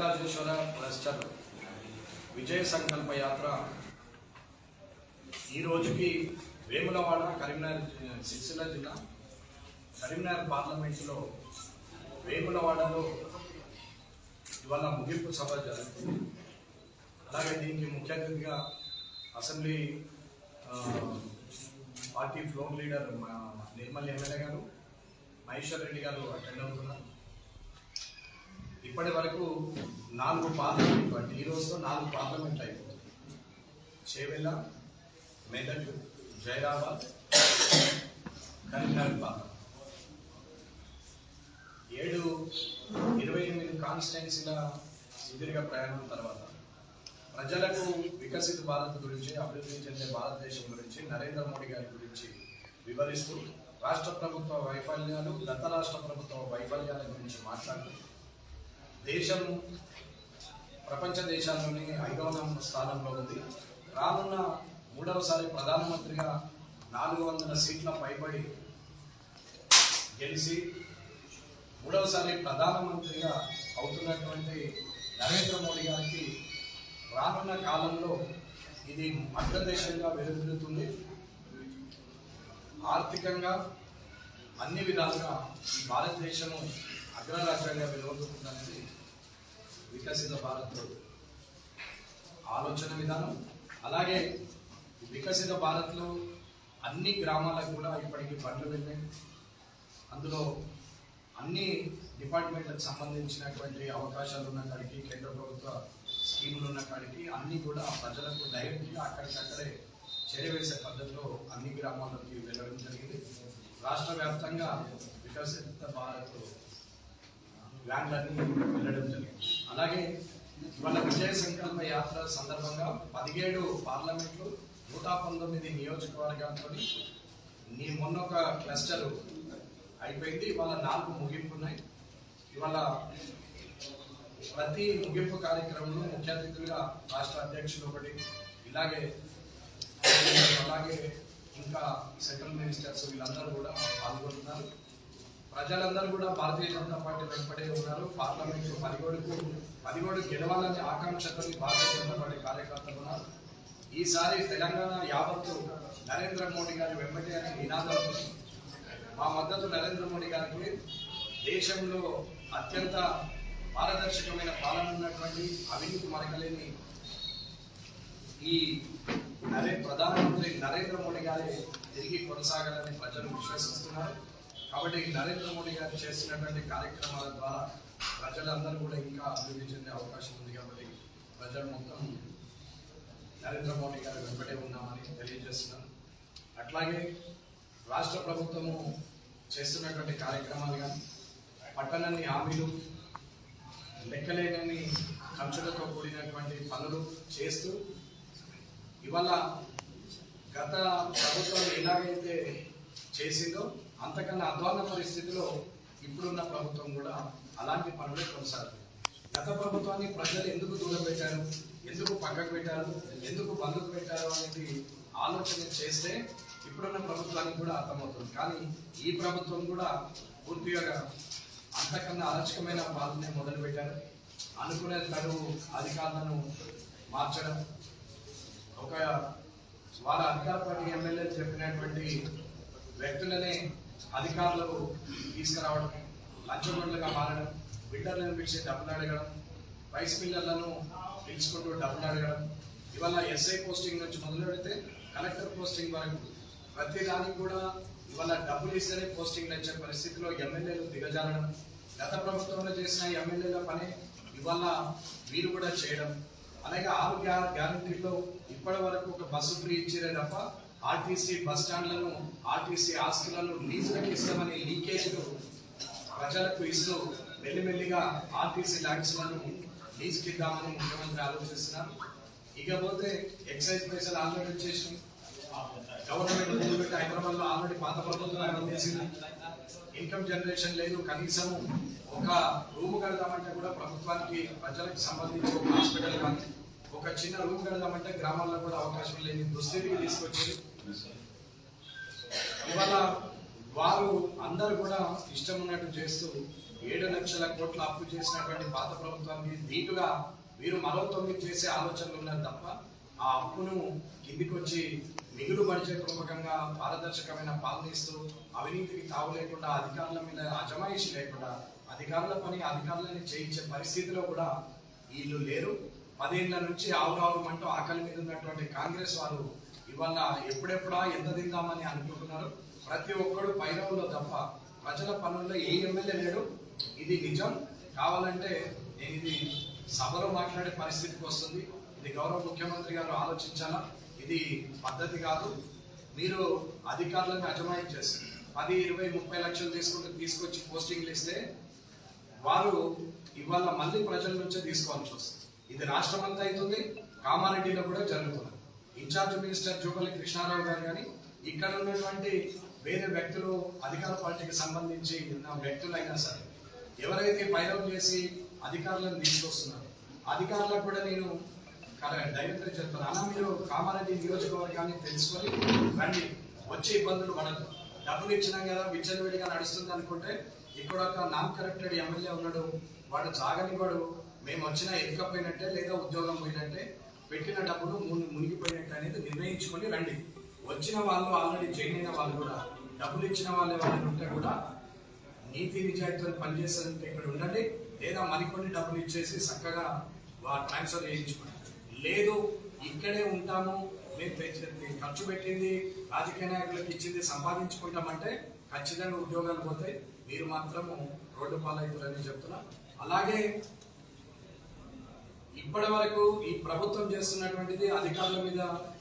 Rajeshwara cluster. విజయ సంకల్ప యాత్ర. ఈ రోజుకి వేములవాడ కరీంనగర్ సిరిసిల్ల జిల్లా కరీంనగర్ పార్లమెంటులో వేములవాడలో ఇవాళ ముగింపు సభ జరుగుతుంది. అలాగే దీనికి ముఖ్య అతిథిగా assembly party floor leader Nirmal MLA garu Maheshwar Reddy గారు అటెండ్ అవుతున్నారు. ఇప్పటి వరకు నాలుగు పార్లమెంట్ అంటే ఈ రోజుతో నాలుగు పార్లమెంట్ అయిపోతుంది చేవెళ్ళ మెదక్ జైరాబాద్ కరీంనగర్ పార్లమెంట్ ఏడు ఇరవై ఎనిమిది కాన్స్టిట్యున్సీల సుదీర్ఘ ప్రయాణం తర్వాత ప్రజలకు వికసిత భారత్ గురించి అభివృద్ధి చెందే భారతదేశం గురించి నరేంద్ర మోడీ గారి గురించి వివరిస్తూ రాష్ట్ర ప్రభుత్వ వైఫల్యాలు గత రాష్ట్ర ప్రభుత్వ వైఫల్యాల గురించి మాట్లాడుతూ దేశం ప్రపంచ దేశాల్లోనే ఐదవ స్థానంలో ఉంది. రానున్న మూడవసారి ప్రధానమంత్రిగా నాలుగు వందల సీట్ల పైబడి గెలిచి మూడవసారి ప్రధానమంత్రిగా అవుతున్నటువంటి నరేంద్ర మోడీ గారికి రానున్న కాలంలో ఇది అగ్రదేశంగా వెలువడుతుంది ఆర్థికంగా అన్ని విధాలుగా ఈ భారతదేశము అగ్రరాజ్యంగా వెలువడుతుందనేది వికసిత భారత్ ఆలోచన విధానం అలాగే వికసిత భారత్లో అన్ని గ్రామాలకు కూడా ఇప్పటికీ బండ్లు వెళ్ళాయి అందులో అన్ని డిపార్ట్మెంట్లకు సంబంధించినటువంటి అవకాశాలు ఉన్న కాడికి కేంద్ర ప్రభుత్వ స్కీములు ఉన్న కాడికి అన్ని కూడా ప్రజలకు డైరెక్ట్గా అక్కడికక్కడే చేరవేసే పద్ధతిలో అన్ని గ్రామాల్లోకి వెళ్ళడం జరిగింది. రాష్ట్ర వ్యాప్తంగా వికసిత భారత్ వ్యాన్లన్నీ వెళ్ళడం జరిగింది. అలాగే ఇవాళ విజయ సంకల్ప యాత్ర సందర్భంగా పదిహేడు పార్లమెంట్లు నూట పంతొమ్మిది నియోజకవర్గాలతో నీ మొన్న ఒక క్లస్టర్ అయిపోయింది. ఇవాళ నాలుగు ముగింపు ఉన్నాయి. ఇవాళ ప్రతి ముగింపు కార్యక్రమంలో ముఖ్య అతిథులుగా రాష్ట్ర అధ్యక్షులు ఒకటి ఇలాగే అలాగే ఇంకా సెంట్రల్ మినిస్టర్స్ వీళ్ళందరూ కూడా పాల్గొంటున్నారు. ప్రజలందరూ కూడా భారతీయ జనతా పార్టీ వెంపడే ఉన్నారు. పార్లమెంట్ పదిగోడుకు పదిగోడు గెలవాలనే ఆకాంక్షతో భారతీయ జనతా పార్టీ కార్యకర్తలు ఉన్నారు. ఈసారి తెలంగాణ యావత్తు నరేంద్ర మోడీ గారి వెంబడి అనే నినాదంతో మా మద్దతు నరేంద్ర మోడీ గారికి. దేశంలో అత్యంత పారదర్శకమైన పాలన ఉన్నటువంటి అవినీతి మరకలేని ఈ నరే ప్రధానమంత్రి నరేంద్ర మోడీ గారి తిరిగి కొనసాగాలని ప్రజలు విశ్వసిస్తున్నారు. కాబట్టి నరేంద్ర మోడీ గారు చేస్తున్నటువంటి కార్యక్రమాల ద్వారా ప్రజలందరూ కూడా ఇంకా అభివృద్ధి చెందే అవకాశం ఉంది కాబట్టి ప్రజలు మొత్తం నరేంద్ర మోడీ గారు వెంబడే ఉన్నామని తెలియజేస్తున్నాను అట్లాగే రాష్ట్ర ప్రభుత్వము చేస్తున్నటువంటి కార్యక్రమాలు కానీ పట్టణాన్ని హామీలు లెక్కలేనని ఖర్చులతో కూడినటువంటి పనులు చేస్తూ ఇవాళ గత ప్రభుత్వం ఎలాగైతే చేసిందో అంతకన్నా అధ్వాన పరిస్థితిలో ఇప్పుడున్న ప్రభుత్వం కూడా అలాంటి పనులే కొనసాగుతుంది. గత ప్రభుత్వాన్ని ప్రజలు ఎందుకు దూరం పెట్టారు ఎందుకు పక్కకు పెట్టారు? ఎందుకు బంధుకు పెట్టారు అనేది ఆలోచన చేస్తే ఇప్పుడున్న ప్రభుత్వానికి కూడా అర్థమవుతుంది. కానీ ఈ ప్రభుత్వం కూడా పూర్తిగా అంతకన్నా అరచకమైన పాలనే మొదలుపెట్టారు. అనుకునే తరువు అధికారులను మార్చడం ఒక వాళ్ళ అధికార పార్టీ ఎమ్మెల్యేలు చెప్పినటువంటి వ్యక్తులనే అధికారులకు తీసుకురావడం లంచగొండలుగా మారడం బిల్డర్లను పిలిచి డబ్బులు అడగడం రైస్ మిల్లర్లను పిలుచుకుంటూ డబ్బులు అడగడం ఇవాళ ఎస్ఐ పోస్టింగ్ నుంచి మొదలు పెడితే కలెక్టర్ పోస్టింగ్ వరకు ప్రతి దానికి కూడా ఇవాళ డబ్బులు ఇస్తేనే పోస్టింగ్ వచ్చే పరిస్థితిలో ఎమ్మెల్యేలు దిగజారడం. గత ప్రభుత్వంలో చేసిన ఎమ్మెల్యేల పని ఇవాళ వీరు కూడా చేయడం. అలాగే ఆరు గ్యారంటీలో ఇప్పటి వరకు ఒక బస్సు ఫ్రీ ఇచ్చిరే తప్ప ఆర్టీసీ బస్ స్టాండ్లను ఆర్టీసీ ఆస్తులను లీజులకు ఇస్తామని లీకేజ్లు ప్రజలకు ఇస్తూ మెల్లిమెల్లిగా ఆర్టీసీ ల్యాండ్స్లను లీజుకి ఇద్దామని ముఖ్యమంత్రి ఆలోచిస్తున్నారు. ఇకపోతే ఎక్సైజ్ పైసలు ఆల్రెడీ వచ్చేసి గవర్నమెంట్ ముందు పెట్టి హైదరాబాద్లో ఆల్రెడీ పాత ప్రభుత్వం తెలిసింది ఇన్కమ్ జనరేషన్ లేదు. కనీసం ఒక రూమ్ కడదామంటే కూడా ప్రభుత్వానికి ప్రజలకు సంబంధించి ఒక హాస్పిటల్ కానీ ఒక చిన్న రూమ్ కడదామంటే గ్రామాల్లో కూడా అవకాశం లేని దుస్థితికి తీసుకొచ్చింది. ఇవాళ వారు అందరు కూడా ఇష్టం ఉన్నట్టు చేస్తూ ఏడు లక్షల కోట్ల అప్పు చేసినటువంటి పాత ప్రభుత్వానికి దీటుగా మీరు మరో తొమ్మిది చేసే ఆలోచనలు ఉన్నారు తప్ప ఆ అప్పును కిందికి వచ్చి మిగులు బడ్జెట్ పూర్వకంగా పారదర్శకమైన పాలనిస్తూ అవినీతికి తావు లేకుండా అధికారుల మీద అజమాయిషి లేకుండా అధికారుల పని అధికారులని చేయించే పరిస్థితిలో కూడా వీళ్ళు లేరు. పదేళ్ళ నుంచి ఆవురావుమంటూ ఆకలి మీద ఉన్నటువంటి కాంగ్రెస్ వారు ఇవాళ ఎప్పుడెప్పుడా ఎంత తిందామని అనుకుంటున్నారు ప్రతి ఒక్కడు పైరవుల్లో తప్ప ప్రజల పనుల్లో ఏ ఎమ్మెల్యే లేడు. ఇది నిజం. కావాలంటే నేను ఇది సభలో మాట్లాడే పరిస్థితికి వస్తుంది. ఇది గౌరవ ముఖ్యమంత్రి గారు ఆలోచించాలా? ఇది పద్ధతి కాదు. మీరు అధికారులను అజమాయం చేస్తారు పది ఇరవై ముప్పై లక్షలు తీసుకుంటే తీసుకొచ్చి పోస్టింగ్లు ఇస్తే వారు ఇవాళ మళ్ళీ ప్రజల నుంచే తీసుకోవాల్సి వస్తుంది. ఇది రాష్ట్రం అంతా అవుతుంది. కామారెడ్డిలో కూడా జరుగుతుంది. ఇన్ఛార్జ్ మినిస్టర్ జూపల్లి కృష్ణారావు గారు కానీ ఇక్కడ ఉన్నటువంటి వేరే వ్యక్తులు అధికార పార్టీకి సంబంధించి ఉన్న వ్యక్తులైనా సరే ఎవరైతే పైరవ్ చేసి అధికారులను తీసుకొస్తున్నారు అధికారులకు కూడా నేను డైరెక్టర్ చెప్తాను అన్న మీరు కామారెడ్డి నియోజకవర్గాన్ని తెలుసుకొని రండి. వచ్చే ఇబ్బందులు పడదు డబ్బులు ఇచ్చినా కదా విచ్చలవిడిగా నడుస్తుంది అనుకుంటే ఇక్కడ ఒక నాన్ కరెక్టెడ్ ఎమ్మెల్యే ఉన్నాడు. వాడు చాగని వాడు మేము వచ్చినా ఎదుకపోయినట్టే లేదా ఉద్యోగం పోయినట్టే పెట్టిన డబ్బులు మునిగిపోయినట్టు అనేది నిర్ణయించుకొని రండి. వచ్చిన వాళ్ళు ఆల్రెడీ జాయిన్ అయిన వాళ్ళు కూడా డబ్బులు ఇచ్చిన వాళ్ళే వాళ్ళు ఉంటే కూడా నీతి నిజాయితీతో పనిచేసేదంటే ఇక్కడ ఉండండి. లేదా మరికొన్ని డబ్బులు ఇచ్చేసి చక్కగా వారు ట్రాన్స్ఫర్ చేయించుకోండి. లేదు ఇక్కడే ఉంటాము మేము ఖర్చు పెట్టింది రాజకీయ నాయకులకు ఇచ్చింది సంపాదించుకుంటామంటే ఖచ్చితంగా ఉద్యోగాలు పోతాయి. మీరు మాత్రము రోడ్డు పాలవుతారని చెప్తున్నా. అలాగే ఇప్పటి వరకు ఈ ప్రభుత్వం చేస్తున్నటువంటిది అధికారుల మీద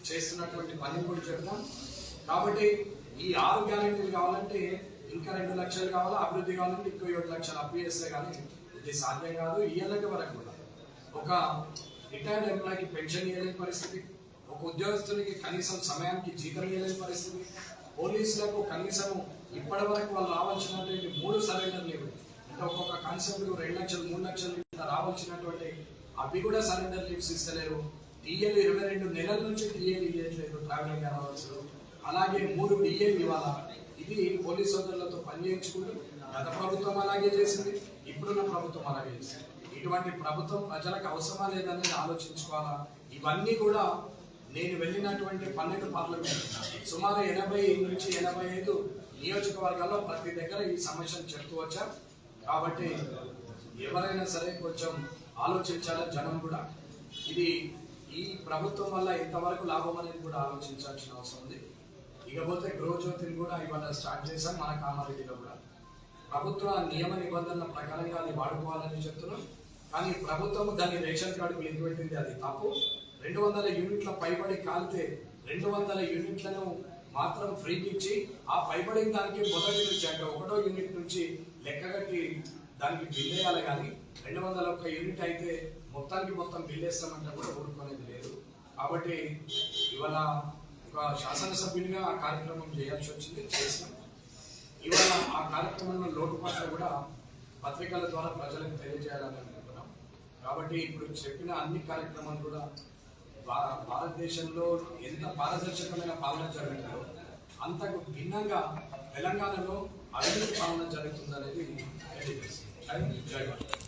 చేస్తున్నటువంటి పని కూడా చెప్తాం. కాబట్టి ఈ ఆరు గ్యారెంటీలు కావాలంటే ఇంకా రెండు లక్షలు కావాలా అభివృద్ధి కావాలంటే ఇంకో ఏడు లక్షలు అప్పు చేస్తే కానీ ఇది సాధ్యం కాదు ఇయ్యలేక వరకు కూడా. ఒక రిటైర్డ్ ఎంప్లాయీకి పెన్షన్ ఇవ్వలేని పరిస్థితి ఒక ఉద్యోగస్తునికి కనీసం సమయానికి జీతం ఇవ్వలేని పరిస్థితి పోలీసులకు కనీసం ఇప్పటి వరకు వాళ్ళు రావాల్సినటువంటి మూడు సరెండర్ లేవు అంటే ఒక్కొక్క కానిస్టేబుల్ రెండు లక్షలు మూడు లక్షలు కింద రావాల్సినటువంటి అవి కూడా సరెండర్ లీవ్స్ ఇస్తలేరు. డిఎల్ ఇరవై రెండు నెలల నుంచి డిఎల్ ఇవ్వట్లేదు ట్రావెలింగ్ అలవన్స్ అలాగే మూడు డిఎల్ ఇవ్వాలా? ఇది పోలీస్ సోదరులతో పనిచేయించుకుంటూ గత ప్రభుత్వం అలాగే చేసింది ఇప్పుడున్న ప్రభుత్వం అలాగే చేసింది. ఇటువంటి ప్రభుత్వం ప్రజలకు అవసరమా లేదనేది ఆలోచించుకోవాలా? ఇవన్నీ కూడా నేను వెళ్ళినటువంటి పన్నెండు పార్లమెంట్ సుమారు ఎనభై నుంచి ఎనభై ఐదు నియోజకవర్గాల్లో ప్రతి దగ్గర ఈ సమస్యను చెప్తూ వచ్చాం. కాబట్టి ఎవరైనా సరే కొంచెం ఆలోచించాలి జనం కూడా. ఇది ఈ ప్రభుత్వం వల్ల ఎంతవరకు లాభం అనేది కూడా ఆలోచించాల్సిన అవసరం ఉంది. ఇకపోతే గృహజ్యోతిని కూడా ఇవాళ స్టార్ట్ చేశాం మన కామారెడ్డిలో కూడా. ప్రభుత్వ నియమ నిబంధనల ప్రకారంగా అది వాడుకోవాలని చెప్తున్నాం. కానీ ప్రభుత్వం దాన్ని రేషన్ కార్డుకు లింక్ పెట్టింది అది తప్పు. రెండు వందల యూనిట్ల పైబడి కాలితే రెండు వందల యూనిట్లను మాత్రం ఫ్రీకి ఇచ్చి ఆ పైబడిన దానికి మొదటి నుంచి అంటే ఒకటో యూనిట్ నుంచి లెక్కగట్టి దానికి బిల్ వేయాలి కానీ రెండు వందల ఒక్క యూనిట్ అయితే మొత్తానికి మొత్తం బిల్ వేస్తామంటే కూడా ఊరుకునేది లేదు. కాబట్టి ఇవాళ ఒక శాసనసభ్యునిగా ఆ కార్యక్రమం చేయాల్సి వచ్చింది చేసినాం ఇవాళ ఆ కార్యక్రమంలో లోటుపాట్లు కూడా పత్రికల ద్వారా ప్రజలకు తెలియజేయాలని అనుకుంటున్నాం. కాబట్టి ఇప్పుడు చెప్పిన అన్ని కార్యక్రమాలు కూడా భారతదేశంలో ఎంత పారదర్శకమైన పాలన జరుగుతుందో అంతకు భిన్నంగా తెలంగాణలో అభివృద్ధి పాలన జరుగుతుందనేది తెలియజేస్తుంది. జై భారత్